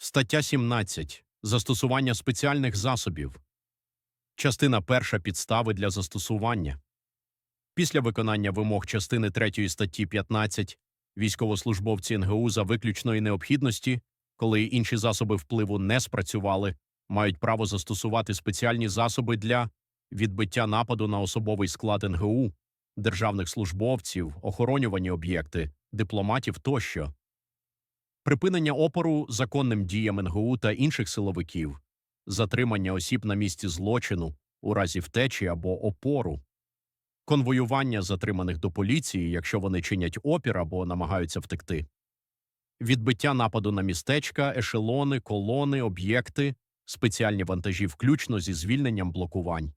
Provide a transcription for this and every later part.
Стаття 17. Застосування спеціальних засобів. Частина перша підстави для застосування. Після виконання вимог частини 3 статті 15 військовослужбовці НГУ за виключної необхідності, коли інші засоби впливу не спрацювали, мають право застосувати спеціальні засоби для відбиття нападу на особовий склад НГУ, державних службовців, охоронювані об'єкти, дипломатів тощо припинення опору законним діям НГУ та інших силовиків, затримання осіб на місці злочину у разі втечі або опору, конвоювання затриманих до поліції, якщо вони чинять опір або намагаються втекти, відбиття нападу на містечка, ешелони, колони, об'єкти, спеціальні вантажі включно зі звільненням блокувань,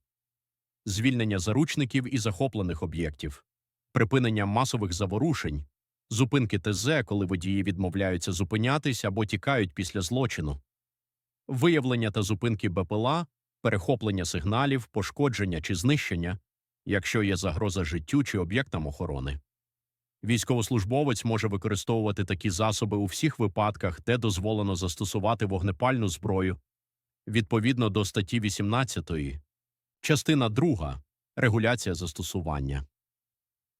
звільнення заручників і захоплених об'єктів, припинення масових заворушень, зупинки ТЗ, коли водії відмовляються зупинятись або тікають після злочину, виявлення та зупинки БПЛА, перехоплення сигналів, пошкодження чи знищення, якщо є загроза життю чи об'єктам охорони. Військовослужбовець може використовувати такі засоби у всіх випадках, де дозволено застосувати вогнепальну зброю відповідно до статті 18, частина 2 регуляція застосування.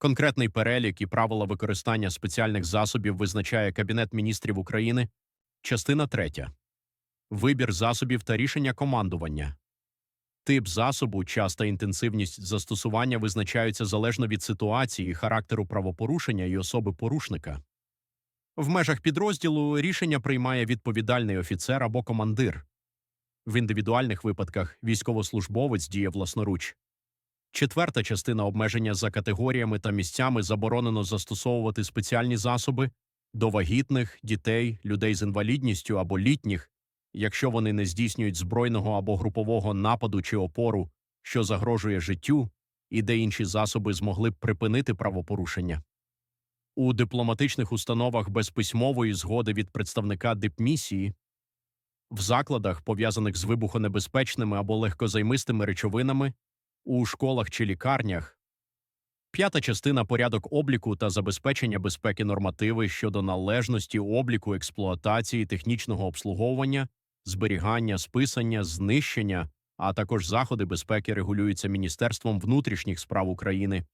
Конкретний перелік і правила використання спеціальних засобів визначає Кабінет міністрів України, частина 3. Вибір засобів та рішення командування. Тип засобу, час та інтенсивність застосування визначаються залежно від ситуації, характеру правопорушення і особи порушника. В межах підрозділу рішення приймає відповідальний офіцер або командир. В індивідуальних випадках військовослужбовець діє власноруч. Четверта частина обмеження за категоріями та місцями заборонено застосовувати спеціальні засоби до вагітних, дітей, людей з інвалідністю або літніх, якщо вони не здійснюють збройного або групового нападу чи опору, що загрожує життю, і де інші засоби змогли б припинити правопорушення. У дипломатичних установах без письмової згоди від представника дипмісії, в закладах, пов'язаних з вибухонебезпечними або легкозаймистими речовинами, у школах чи лікарнях. П'ята частина порядок обліку та забезпечення безпеки нормативи щодо належності обліку, експлуатації, технічного обслуговування, зберігання, списання, знищення, а також заходи безпеки регулюються Міністерством внутрішніх справ України